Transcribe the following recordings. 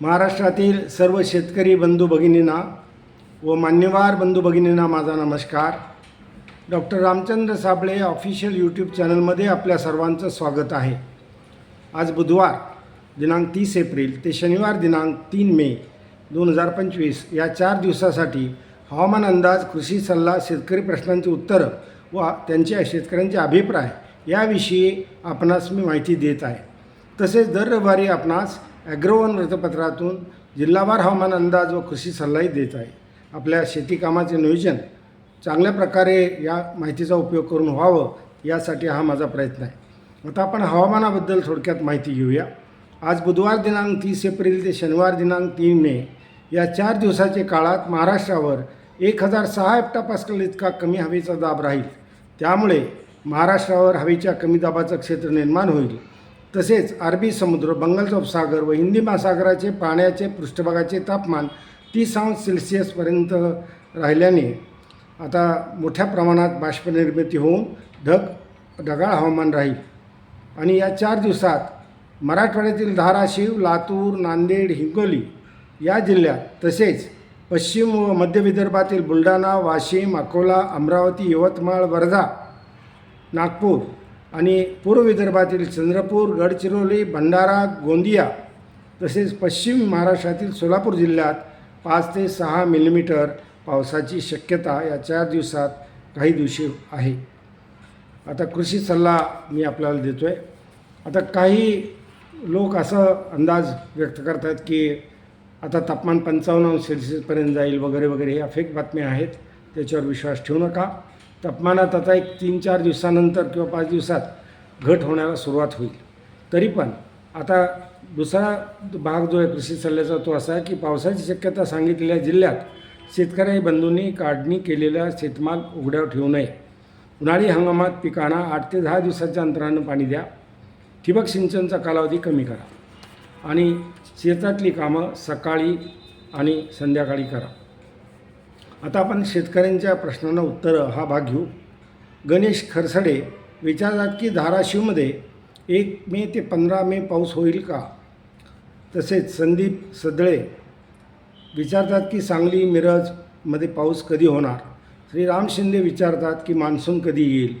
महाराष्ट्रातील सर्व शेतकरी बंधू भगिनींना व मान्यवर बंधू भगिनींना माझा नमस्कार. Doctor Ramchandra Sable official YouTube चॅनलमध्ये आपल्या सर्वांचं स्वागत आहे. आज बुधवार दिनांक तीस एप्रिल ते शनिवार दिनांक तीन मे दोन हजार पंचवीस या चार दिवसासाठी हवामान अंदाज कृषी सल्ला शेतकरी प्रश्नांची उत्तरं व त्यांच्या शेतकऱ्यांचे अभिप्राय याविषयी आपणास मी माहिती देत आहे. तसेच दर रविवारी आपणास ॲग्रोवन वृत्तपत्रातून जिल्हावार हवामान अंदाज व कृषी सल्लाही देत आहे. आपल्या शेती कामाचे नियोजन चांगल्या प्रकारे या माहितीचा उपयोग करून व्हावं यासाठी हा माझा प्रयत्न आहे. आता आपण हवामानाबद्दल थोडक्यात माहिती घेऊया. आज बुधवार दिनांक तीस एप्रिल ते शनिवार दिनांक तीन मे या चार दिवसाच्या काळात महाराष्ट्रावर एक हजार सहा हेक्टर पास्कल इतका कमी हवेचा दाब राहील. त्यामुळे महाराष्ट्रावर हवेच्या कमी दाबाचं क्षेत्र निर्माण होईल. तसेच अरबी समुद्र बंगालचा उपसागर व हिंदी महासागराचे पाण्याचे पृष्ठभागाचे तापमान तीस अंश सेल्सिअसपर्यंत राहिल्याने आता मोठ्या प्रमाणात बाष्पनिर्मिती होऊन ढग ढगाळ हवामान राहील. आणि या चार दिवसात मराठवाड्यातील धाराशिव लातूर नांदेड हिंगोली या जिल्ह्यात तसेच पश्चिम व मध्य विदर्भातील बुलढाणा वाशिम अकोला अमरावती यवतमाळ वर्धा नागपूर आणि पूर्व विदर्भातील चंद्रपूर गडचिरोली भंडारा गोंदिया तसेच पश्चिम महाराष्ट्रातील सोलापूर जिल्ह्यात पाच ते सहा मिलीमीटर पावसाची शक्यता या चार दिवसात काही दिवशी आहे. आता कृषी सल्ला मी आपल्याला देतो आहे आता काही लोक असं अंदाज व्यक्त करतात की आता तापमान पंचावन्न अंश सेल्सिअसपर्यंत जाईल वगैरे वगैरे ह्या फेक बातम्या आहेत. त्याच्यावर विश्वास ठेवू नका. तापमानात आता एक तीन चार दिवसानंतर किंवा पाच दिवसात घट होण्याला सुरुवात होईल. तरी पण आता दुसरा भाग जो आहे कृषी सल्ल्याचा तो असा आहे की पावसाची शक्यता सांगितलेल्या जिल्ह्यात शेतकरी बंधूंनी काढणी केलेला शेतमाल उघड्यावर ठेवू नये. उन्हाळी हंगामात पिकांना आठ ते दहा दिवसाच्या अंतरानं पाणी द्या. ठिबक सिंचनचा कालावधी कमी करा. आणि शेतातली कामं सकाळी आणि संध्याकाळी करा. आता आपण शेतकऱ्यांच्या प्रश्नांना उत्तरं हा भाग घेऊ. गणेश खरसडे विचारतात की धाराशिवमध्ये एक मे ते पंधरा मे पाऊस होईल का? तसेच संदीप सदळे विचारतात की सांगली मिरजमध्ये पाऊस कधी होणार? श्री राम शिंदे विचारतात की मान्सून कधी येईल?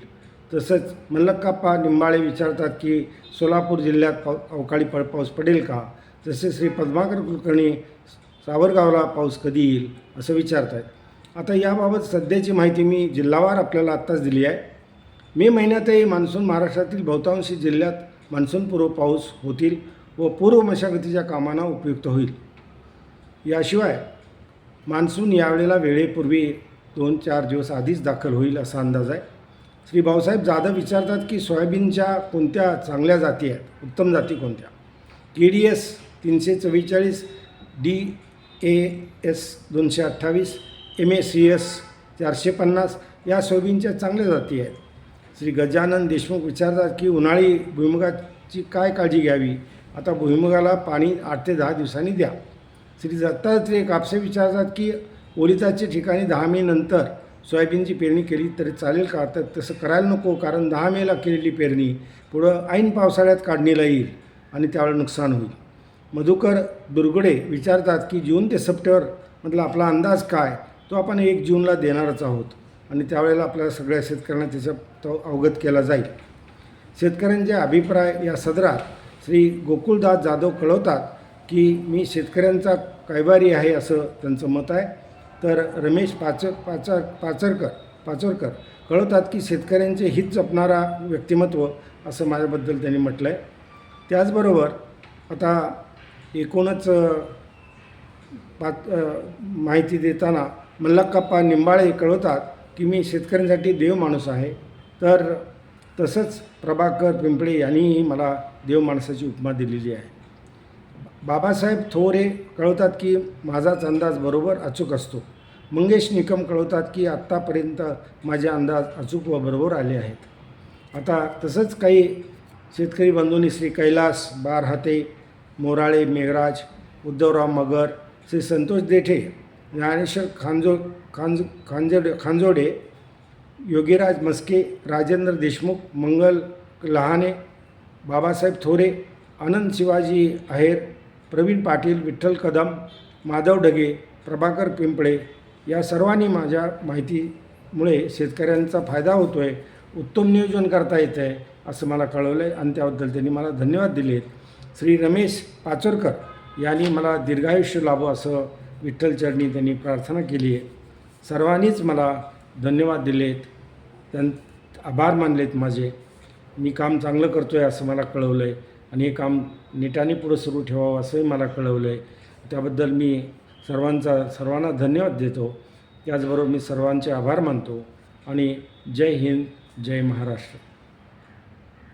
तसंच मल्लक्काप्पा निंबाळे विचारतात की सोलापूर जिल्ह्यात पाऊ अवकाळी प पाऊस पडेल का? तसेच श्री पद्माकर कुलकर्णी सावरगावला पाऊस कधी येईल? असं विचारत आहेत आता याबाबत सध्याची माहिती मी जिल्हावार आपल्याला आत्ताच दिली आहे. मे महिन्यातही मान्सून महाराष्ट्रातील बहुतांशी जिल्ह्यात मान्सूनपूर्व पाऊस होतील व पूर्व मशागतीच्या कामांना उपयुक्त होईल. याशिवाय मान्सून यावेळेला वेळेपूर्वी दोन चार दिवस आधीच दाखल होईल असा अंदाज आहे. श्री भाऊसाहेब जाधव विचारतात की सोयाबीनच्या कोणत्या चांगल्या जाती आहेत? उत्तम जाती कोणत्या? के डी एस तीनशे चव्वेचाळीस डी ए एस दोनशे अठ्ठावीस एम ए सी एस चारशे पन्नास या सोयाबीनच्या चांगल्या जाती आहेत. श्री गजानन देशमुख विचारतात की उन्हाळी भुईमुगाची काय काळजी घ्यावी? आता भुईमुगाला पाणी आठ ते दहा दिवसांनी द्या. श्री दत्तात्रय कापसे विचारतात की ओलिताच्या ठिकाणी दहा मे नंतर सोयाबीनची पेरणी केली तरी चालेल का? तर तसं करायला नको कारण दहा मेला केलेली पेरणी पुढं ऐन पावसाळ्यात काढणीला येईल आणि त्यावेळेला नुकसान होईल. मधुकर दुर्गडे विचारतात की जून ते सप्टेंबरमधला आपला अंदाज काय? तो आपण एक जूनला देणारच आहोत. आणि त्यावेळेला आपल्याला सगळ्या शेतकऱ्यांना त्याचा तो अवगत केला जाईल. शेतकऱ्यांचे अभिप्राय या सदरात श्री गोकुळदास जाधव कळवतात की मी शेतकऱ्यांचा कैवारी आहे असं त्यांचं मत आहे. तर रमेश पाचर पाचर पाचरकर पाचोरकर कळवतात की शेतकऱ्यांचे हित जपणारा व्यक्तिमत्व असं माझ्याबद्दल त्यांनी म्हटलं आहे त्याचबरोबर आता एकूणच अ, माहिती देताना मल्लक्काप्पा निंबाळे कळवतात की मी शेतकऱ्यांसाठी देव माणूस आहे. तर तसंच प्रभाकर पिंपळे यांनीही मला देव माणसाची उपमा दिलेली आहे. बाबासाहेब थोरे कळवतात की माझाच अंदाज बरोबर अचूक असतो. मंगेश निकम कळवतात की आत्तापर्यंत माझे अंदाज अचूक व बरोबर आले आहेत. आता तसंच काही शेतकरी बंधूंनी श्री कैलास बारहाते मोराळे मेघराज उद्धवराव मगर श्री संतोष देठे ज्ञानेश्वर खांजो खांज खांजोडे खांजोडे योगीराज मस्के राजेंद्र देशमुख मंगल लहाने बाबासाहेब थोरे आनंद शिवाजी आहेर प्रवीण पाटील विठ्ठल कदम माधव ढगे प्रभाकर पिंपळे या सर्वांनी माझ्या माहितीमुळे शेतकऱ्यांचा फायदा होतो आहे उत्तम नियोजन करता येतं आहे असं मला कळवलं आहे आणि त्याबद्दल त्यांनी मला धन्यवाद दिले आहेत श्री रमेश पाचोरकर यांनी मला दीर्घायुष्य लाभो असं विठ्ठलचरणी त्यांनी प्रार्थना केली आहे. सर्वांनीच मला धन्यवाद दिलेत. त्यां आभार मानलेत माझे. मी काम चांगलं करतो आहे असं मला कळवलं आहे आणि हे काम नीटाने पुढं सुरू ठेवावं असंही मला कळवलं आहे त्याबद्दल मी सर्वांचा सर्वांना धन्यवाद देतो. त्याचबरोबर मी सर्वांचे आभार मानतो. आणि जय हिंद जय महाराष्ट्र.